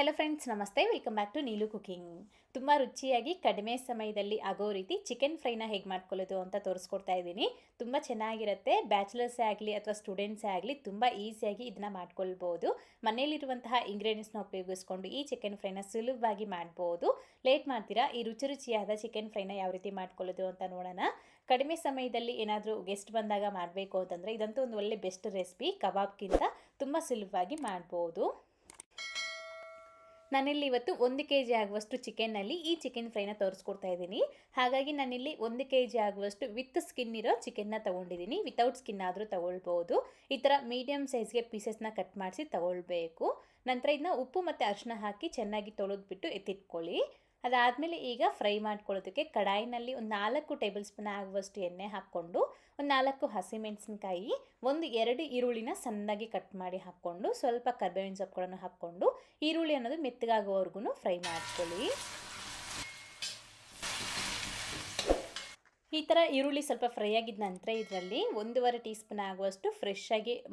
Hello friends ನಮಸ್ತೆ. Welcome back to Neelu cooking ತುಂಬ ರುಚಿಯಾಗಿ, ಕಡಿಮೆ ಸಮಯದಲ್ಲಿ ಆಗೋ ರೀತಿ ಚಿಕನ್ ಫ್ರೈನ ಹೇಗೆ ಮಾಡ್ಕೊಳ್ಳೋದು ಅಂತ ತೋರಿಸ್ಕೊಡ್ತಾ ಇದ್ದೀನಿ. ತುಂಬ ಚೆನ್ನಾಗಿರುತ್ತೆ. ಬ್ಯಾಚುಲರ್ಸೇ ಆಗಲಿ ಅಥವಾ ಸ್ಟೂಡೆಂಟ್ಸೇ ಆಗಲಿ ತುಂಬ ಈಸಿಯಾಗಿ ಇದನ್ನ ಮಾಡ್ಕೊಳ್ಬೋದು. ಮನೆಯಲ್ಲಿರುವಂತಹ ಇಂಗ್ರೀಡಿಯೆಂಟ್ಸ್ನ ಉಪಯೋಗಿಸ್ಕೊಂಡು ಈ ಚಿಕನ್ ಫ್ರೈನ ಸುಲಭವಾಗಿ ಮಾಡ್ಬೋದು. ಲೇಟ್ ಮಾಡ್ತೀರಾ? ಈ ರುಚಿ ರುಚಿಯಾದ ಚಿಕನ್ ಫ್ರೈನ ಯಾವ ರೀತಿ ಮಾಡ್ಕೊಳ್ಳೋದು ಅಂತ ನೋಡೋಣ. ಕಡಿಮೆ ಸಮಯದಲ್ಲಿ ಏನಾದರೂ ಗೆಸ್ಟ್ ಬಂದಾಗ ಮಾಡಬೇಕು ಅಂತಂದರೆ ಇದಂತೂ ಒಂದು ಒಳ್ಳೆ ಬೆಸ್ಟ್ ರೆಸಿಪಿ ಕಬಾಬ್ಗಿಂತ ತುಂಬ ಸುಲಭವಾಗಿ ಮಾಡ್ಬೋದು. ನಾನಿಲ್ಲಿ ಇವತ್ತು ಒಂದು ಕೆ ಜಿ ಆಗುವಷ್ಟು ಚಿಕನ್ನಲ್ಲಿ ಈ ಚಿಕನ್ ಫ್ರೈನ ತೋರಿಸ್ಕೊಡ್ತಾ ಇದ್ದೀನಿ. ಹಾಗಾಗಿ ನಾನಿಲ್ಲಿ ಒಂದು ಕೆ ಜಿ ಆಗುವಷ್ಟು ವಿತ್ ಸ್ಕಿನ್ ಇರೋ ಚಿಕನ್ನ ತೊಗೊಂಡಿದ್ದೀನಿ. ವಿತೌಟ್ ಸ್ಕಿನ್ ಆದರೂ ತಗೊಳ್ಬೋದು. ಈ ಥರ ಮೀಡಿಯಮ್ ಸೈಜ್ಗೆ ಪೀಸಸ್ನ ಕಟ್ ಮಾಡಿಸಿ ತೊಗೊಳ್ಬೇಕು. ನಂತರ ಇದನ್ನ ಉಪ್ಪು ಮತ್ತು ಅರಿಶಿನ ಹಾಕಿ ಚೆನ್ನಾಗಿ ತೊಳೆದ್ಬಿಟ್ಟು ಎತ್ತಿಟ್ಕೊಳ್ಳಿ. ಅದಾದಮೇಲೆ ಈಗ ಫ್ರೈ ಮಾಡ್ಕೊಳ್ಳೋದಕ್ಕೆ ಕಡಾಯಿನಲ್ಲಿ ಒಂದು ನಾಲ್ಕು ಟೇಬಲ್ ಸ್ಪೂನ್ ಆಗುವಷ್ಟು ಎಣ್ಣೆ ಹಾಕ್ಕೊಂಡು, ಒಂದು ನಾಲ್ಕು ಹಸಿಮೆಣಸಿನ್ಕಾಯಿ ಒಂದು ಎರಡು ಈರುಳ್ಳಿನ ಸಣ್ಣದಾಗಿ ಕಟ್ ಮಾಡಿ ಹಾಕ್ಕೊಂಡು, ಸ್ವಲ್ಪ ಕರ್ಬೇವಿನ ಸೊಪ್ಪುಗಳನ್ನು ಹಾಕ್ಕೊಂಡು, ಈರುಳ್ಳಿ ಅನ್ನೋದು ಮೆತ್ತಗಾಗುವವರೆಗೂ ಫ್ರೈ ಮಾಡ್ಕೊಳ್ಳಿ. ಈ ಥರ ಈರುಳ್ಳಿ ಸ್ವಲ್ಪ ಫ್ರೈ ಆಗಿದ ನಂತರ ಇದರಲ್ಲಿ ಒಂದೂವರೆ ಟೀ ಸ್ಪೂನ್ ಆಗುವಷ್ಟು ಫ್ರೆಶ್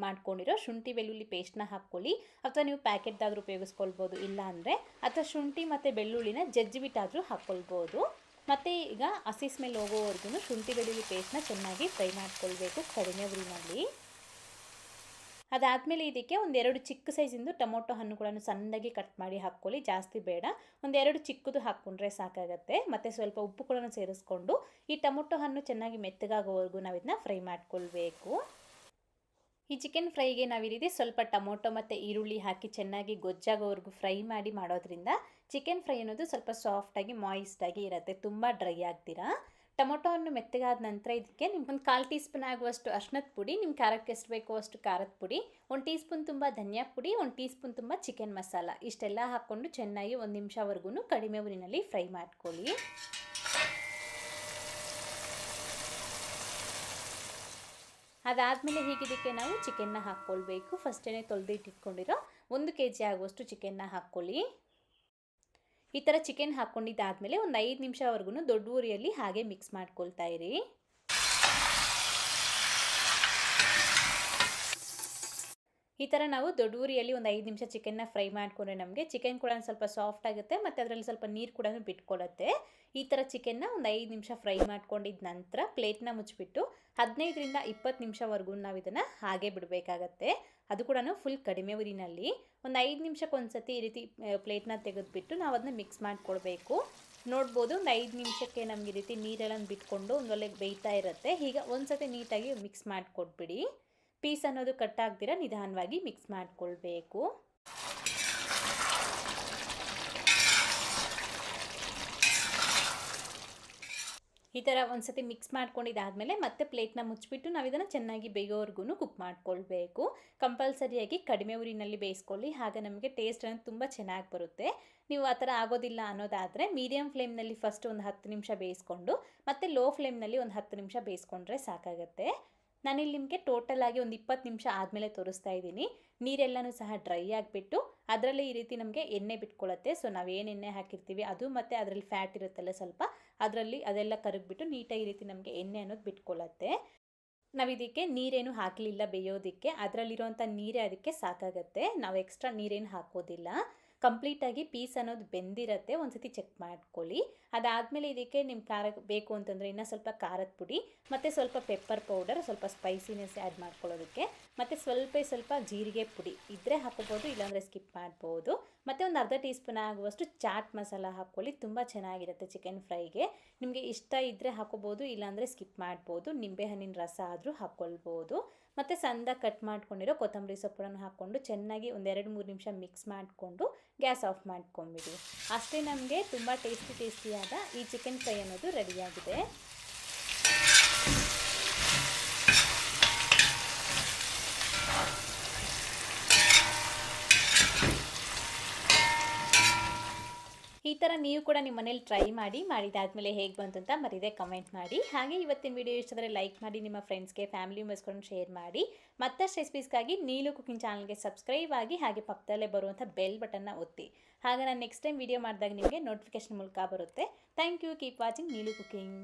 ಮಾಡ್ಕೊಂಡಿರೋ ಶುಂಠಿ ಬೆಳ್ಳುಳ್ಳಿ ಪೇಸ್ಟ್ನ ಹಾಕ್ಕೊಳ್ಳಿ. ಅಥವಾ ನೀವು ಪ್ಯಾಕೆಟ್ದಾದರೂ ಉಪಯೋಗಿಸ್ಕೊಳ್ಬೋದು, ಇಲ್ಲ ಅಂದರೆ ಅಥವಾ ಶುಂಠಿ ಮತ್ತು ಬೆಳ್ಳುಳ್ಳಿನ ಜಜ್ಜಿಬಿಟ್ಟಾದರೂ ಹಾಕ್ಕೊಳ್ಬೋದು. ಮತ್ತು ಈಗ ಹಸಿ ಸ್ಮೆಲ್ ಹೋಗೋವರೆಗೂ ಶುಂಠಿ ಬೆಳ್ಳುಳ್ಳಿ ಪೇಸ್ಟ್ನ ಚೆನ್ನಾಗಿ ಫ್ರೈ ಮಾಡ್ಕೊಳ್ಬೇಕು ಕಡಿಮೆ ಉರಿನಲ್ಲಿ ಅದಾದಮೇಲೆ ಇದಕ್ಕೆ ಒಂದೆರಡು ಚಿಕ್ಕ ಸೈಜಿಂದು ಟೊಮೊಟೊ ಹಣ್ಣುಗಳನ್ನು ಸಣ್ಣದಾಗಿ ಕಟ್ ಮಾಡಿ ಹಾಕ್ಕೊಳ್ಳಿ, ಜಾಸ್ತಿ ಬೇಡ. ಒಂದೆರಡು ಚಿಕ್ಕದು ಹಾಕ್ಕೊಂಡ್ರೆ ಸಾಕಾಗತ್ತೆ. ಮತ್ತು ಸ್ವಲ್ಪ ಉಪ್ಪು ಕೂಡ ಸೇರಿಸ್ಕೊಂಡು ಈ ಟೊಮೊಟೊ ಹಣ್ಣು ಚೆನ್ನಾಗಿ ಮೆತ್ತಗಾಗೋವರೆಗೂ ನಾವು ಇದನ್ನ ಫ್ರೈ ಮಾಡ್ಕೊಳ್ಬೇಕು. ಈ ಚಿಕನ್ ಫ್ರೈಗೆ ನಾವು ಸ್ವಲ್ಪ ಟೊಮೊಟೊ ಮತ್ತು ಈರುಳ್ಳಿ ಹಾಕಿ ಚೆನ್ನಾಗಿ ಗೊಜ್ಜಾಗೋವರೆಗೂ ಫ್ರೈ ಮಾಡಿ ಮಾಡೋದ್ರಿಂದ ಚಿಕನ್ ಫ್ರೈ ಅನ್ನೋದು ಸ್ವಲ್ಪ ಸಾಫ್ಟಾಗಿ ಮಾಯಿಸ್ಟಾಗಿ ಇರುತ್ತೆ. ತುಂಬ ಡ್ರೈ ಆಗ್ತೀರಾ? ಟೊಮೊಟೊ ಹಣ್ಣು ಮೆತ್ತಗಾದ ನಂತರ ಇದಕ್ಕೆ ನಿಮ್ಗೆ ಒಂದು ಕಾಲು ಟೀ ಸ್ಪೂನ್ ಆಗುವಷ್ಟು ಅರ್ಶನದ ಪುಡಿ ನಿಮ್ಮ ಖಾರಕ್ಕೆ ಎಷ್ಟು ಬೇಕೋ ಅಷ್ಟು ಖಾರದ ಪುಡಿ, ಒಂದು ಟೀ ಸ್ಪೂನ್ ತುಂಬ ಧನಿಯಾ ಪುಡಿ, ಒಂದು ಟೀ ಸ್ಪೂನ್ ತುಂಬ ಚಿಕನ್ ಮಸಾಲ. ಇಷ್ಟೆಲ್ಲ ಹಾಕ್ಕೊಂಡು ಚೆನ್ನಾಗಿ ಒಂದು ನಿಮಿಷವರೆಗೂ ಕಡಿಮೆ ಊರಿನಲ್ಲಿ ಫ್ರೈ ಮಾಡ್ಕೊಳ್ಳಿ. ಅದಾದಮೇಲೆ ಹೀಗಿದ್ದಕ್ಕೆ ನಾವು ಚಿಕನ್ನ ಹಾಕ್ಕೊಳ್ಬೇಕು. ಫಸ್ಟೇ ತೊಳೆದಿಟ್ಟಿಟ್ಕೊಂಡಿರೋ ಒಂದು ಕೆ ಜಿ ಆಗುವಷ್ಟು ಚಿಕನ್ನ ಹಾಕ್ಕೊಳ್ಳಿ. ಈ ಥರ ಚಿಕನ್ ಹಾಕ್ಕೊಂಡಿದ್ದಾದಮೇಲೆ ಒಂದು ಐದು ನಿಮಿಷವರೆಗೂ ದೊಡ್ಡ ಊರಿಯಲ್ಲಿ ಹಾಗೆ ಮಿಕ್ಸ್ ಮಾಡ್ಕೊಳ್ತಾ ಇರಿ. ಈ ಥರ ನಾವು ದೊಡ್ಡ ಊರಿಯಲ್ಲಿ ಒಂದು ಐದು ನಿಮಿಷ ಚಿಕನ್ನ ಫ್ರೈ ಮಾಡಿಕೊಂಡ್ರೆ ನಮಗೆ ಚಿಕನ್ ಕೂಡ ಸ್ವಲ್ಪ ಸಾಫ್ಟ್ ಆಗುತ್ತೆ, ಮತ್ತು ಅದರಲ್ಲಿ ಸ್ವಲ್ಪ ನೀರು ಕೂಡ ಬಿಟ್ಕೊಳ್ಳುತ್ತೆ ಈ ಥರ ಚಿಕನ್ನ ಒಂದು ಐದು ನಿಮಿಷ ಫ್ರೈ ಮಾಡ್ಕೊಂಡಿದ್ದ ನಂತರ ಪ್ಲೇಟ್ನ ಮುಚ್ಚಿಬಿಟ್ಟು ಹದಿನೈದರಿಂದ ಇಪ್ಪತ್ತು ನಿಮಿಷವರೆಗೂ ನಾವು ಇದನ್ನು ಹಾಗೆ ಬಿಡಬೇಕಾಗತ್ತೆ. ಅದು ಕೂಡ ಫುಲ್ ಕಡಿಮೆ ಉರಿನಲ್ಲಿ ಒಂದು ಐದು ನಿಮಿಷಕ್ಕೆ ಒಂದು ಸತಿ ಈ ರೀತಿ ಪ್ಲೇಟ್ನ ತೆಗೆದುಬಿಟ್ಟು ನಾವು ಅದನ್ನ ಮಿಕ್ಸ್ ಮಾಡಿಕೊಡ್ಬೇಕು ನೋಡ್ಬೋದು ಒಂದು ಐದು ನಿಮಿಷಕ್ಕೆ ನಮಗೆ ಈ ರೀತಿ ನೀರೆಲ್ಲ ಬಿಟ್ಕೊಂಡು ಒಂದು ಒಳ್ಳೆ ಬೇಯ್ತಾ ಇರುತ್ತೆ. ಈಗ ಒಂದು ಸತಿ ನೀಟಾಗಿ ಮಿಕ್ಸ್ ಮಾಡಿಕೊಟ್ಬಿಡಿ. ಪೀಸ್ ಅನ್ನೋದು ಕಟ್ಟಾಗ್ದಿರ ನಿಧಾನವಾಗಿ ಮಿಕ್ಸ್ ಮಾಡಿಕೊಳ್ಬೇಕು. ಈ ಥರ ಒಂದ್ಸತಿ ಮಿಕ್ಸ್ ಮಾಡ್ಕೊಂಡಿದ್ದಾದಮೇಲೆ ಮತ್ತೆ ಪ್ಲೇಟ್ನ ಮುಚ್ಚಿಬಿಟ್ಟು ನಾವು ಇದನ್ನು ಚೆನ್ನಾಗಿ ಬೇಯೋವರೆಗೂ ಕುಕ್ ಮಾಡ್ಕೊಳ್ಬೇಕು. ಕಂಪಲ್ಸರಿಯಾಗಿ ಕಡಿಮೆ ಊರಿನಲ್ಲಿ ಬೇಯಿಸ್ಕೊಳ್ಳಿ ಆಗ ನಮಗೆ ಟೇಸ್ಟ್ ಅನ್ನೋದು ತುಂಬ ಚೆನ್ನಾಗಿ ಬರುತ್ತೆ. ನೀವು ಆ ಥರ ಆಗೋದಿಲ್ಲ ಅನ್ನೋದಾದರೆ ಮೀಡಿಯಮ್ ಫ್ಲೇಮ್ನಲ್ಲಿ ಫಸ್ಟ್ ಒಂದು ಹತ್ತು ನಿಮಿಷ ಬೇಯಿಸ್ಕೊಂಡು, ಮತ್ತು ಲೋ ಫ್ಲೇಮ್ನಲ್ಲಿ ಒಂದು ಹತ್ತು ನಿಮಿಷ ಬೇಯಿಸ್ಕೊಂಡ್ರೆ ಸಾಕಾಗುತ್ತೆ. ನಾನಿಲ್ಲಿ ನಿಮಗೆ ಟೋಟಲ್ ಆಗಿ ಒಂದು ಇಪ್ಪತ್ತು ನಿಮಿಷ ಆದಮೇಲೆ ತೋರಿಸ್ತಾ ಇದ್ದೀನಿ. ನೀರೆಲ್ಲನೂ ಸಹ ಡ್ರೈ ಆಗಿಬಿಟ್ಟು ಅದರಲ್ಲಿ ಈ ರೀತಿ ನಮಗೆ ಎಣ್ಣೆ ಬಿಟ್ಕೊಳ್ಳುತ್ತೆ ಸೊ ನಾವು ಏನು ಎಣ್ಣೆ ಹಾಕಿರ್ತೀವಿ, ಅದು ಮತ್ತು ಅದರಲ್ಲಿ ಫ್ಯಾಟ್ ಇರುತ್ತಲ್ಲ ಸ್ವಲ್ಪ, ಅದರಲ್ಲಿ ಅದೆಲ್ಲ ಕರಗ್ಬಿಟ್ಟು ನೀಟಾಗಿ ಈ ರೀತಿ ನಮಗೆ ಎಣ್ಣೆ ಅನ್ನೋದು ಬಿಟ್ಕೊಳ್ಳುತ್ತೆ ನಾವು ಇದಕ್ಕೆ ನೀರೇನು ಹಾಕಲಿಲ್ಲ ಬೇಯೋದಕ್ಕೆ ಅದರಲ್ಲಿರುವಂಥ ನೀರೇ ಅದಕ್ಕೆ ಸಾಕಾಗತ್ತೆ. ನಾವು ಎಕ್ಸ್ಟ್ರಾ ನೀರೇನು ಹಾಕೋದಿಲ್ಲ. ಕಂಪ್ಲೀಟಾಗಿ ಪೀಸ್ ಅನ್ನೋದು ಬೆಂದಿರತ್ತೆ ಒಂದು ಸತಿ ಚೆಕ್ ಮಾಡ್ಕೊಳ್ಳಿ. ಅದಾದಮೇಲೆ ಇದಕ್ಕೆ ನಿಮ್ಮ ಖಾರ ಬೇಕು ಅಂತಂದರೆ ಇನ್ನೂ ಸ್ವಲ್ಪ ಖಾರದ ಪುಡಿ, ಮತ್ತು ಸ್ವಲ್ಪ ಪೆಪ್ಪರ್ ಪೌಡರ್, ಸ್ವಲ್ಪ ಸ್ಪೈಸಿನೆಸ್ ಆ್ಯಡ್ ಮಾಡ್ಕೊಳ್ಳೋದಕ್ಕೆ, ಮತ್ತು ಸ್ವಲ್ಪ ಸ್ವಲ್ಪ ಜೀರಿಗೆ ಪುಡಿ ಇದ್ದರೆ ಹಾಕೋಬೋದು ಇಲ್ಲಾಂದರೆ ಸ್ಕಿಪ್ ಮಾಡ್ಬೋದು. ಮತ್ತು ಒಂದು ಅರ್ಧ ಟೀ ಸ್ಪೂನ್ ಆಗುವಷ್ಟು ಚಾಟ್ ಮಸಾಲ ಹಾಕ್ಕೊಳ್ಳಿ, ತುಂಬ ಚೆನ್ನಾಗಿರುತ್ತೆ ಚಿಕನ್ ಫ್ರೈಗೆ. ನಿಮಗೆ ಇಷ್ಟ ಇದ್ದರೆ ಹಾಕೋಬೋದು ಇಲ್ಲಾಂದರೆ ಸ್ಕಿಪ್ ಮಾಡ್ಬೋದು. ನಿಂಬೆಹಣ್ಣಿನ ರಸ ಆದರೂ ಹಾಕ್ಕೊಳ್ಬೋದು. ಮತ್ತು ಸಂದ ಕಟ್ ಮಾಡ್ಕೊಂಡಿರೋ ಕೊತ್ತಂಬರಿ ಸೊಪ್ಪನ್ನು ಹಾಕ್ಕೊಂಡು ಚೆನ್ನಾಗಿ ಒಂದೆರಡು ಮೂರು ನಿಮಿಷ ಮಿಕ್ಸ್ ಮಾಡಿಕೊಂಡು ಗ್ಯಾಸ್ ಆಫ್ ಮಾಡ್ಕೊಂಬಿಡಿ. ಅಷ್ಟೇ ನಮಗೆ ತುಂಬ ಟೇಸ್ಟಿ ಟೇಸ್ಟಿಯಾದ ಈ ಚಿಕನ್ ಫ್ರೈ ಅನ್ನೋದು ರೆಡಿಯಾಗಿದೆ ಈ ಥರ ನೀವು ಕೂಡ ನಿಮ್ಮ ಮನೇಲಿ ಟ್ರೈ ಮಾಡಿ, ಮಾಡಿದಾದಮೇಲೆ ಹೇಗೆ ಬಂತು ಅಂತ ಮರಿದೆ ಕಮೆಂಟ್ ಮಾಡಿ. ಹಾಗೆ ಇವತ್ತಿನ ವಿಡಿಯೋ ಇಷ್ಟಾದರೆ ಲೈಕ್ ಮಾಡಿ, ನಿಮ್ಮ ಫ್ರೆಂಡ್ಸ್ಗೆ ಫ್ಯಾಮಿಲಿ ಮೆಂಬರ್ಸ್ಕೊಂಡು ಶೇರ್ ಮಾಡಿ. ಮತ್ತಷ್ಟು ರೆಸಿಪೀಸ್ಗಾಗಿ ನೀಲು ಕುಕಿಂಗ್ ಚಾನಲ್ಗೆ ಸಬ್ಸ್ಕ್ರೈಬ್ ಆಗಿ, ಹಾಗೆ ಪಕ್ಕದಲ್ಲೇ ಬರುವಂಥ ಬೆಲ್ ಬಟನ್ನ ಒತ್ತಿ. ಹಾಗೆ ನಾನು ನೆಕ್ಸ್ಟ್ ಟೈಮ್ ವಿಡಿಯೋ ಮಾಡಿದಾಗ ನಿಮಗೆ ನೋಟಿಫಿಕೇಶನ್ ಮೂಲಕ ಬರುತ್ತೆ. Thank you keep watching Neelu cooking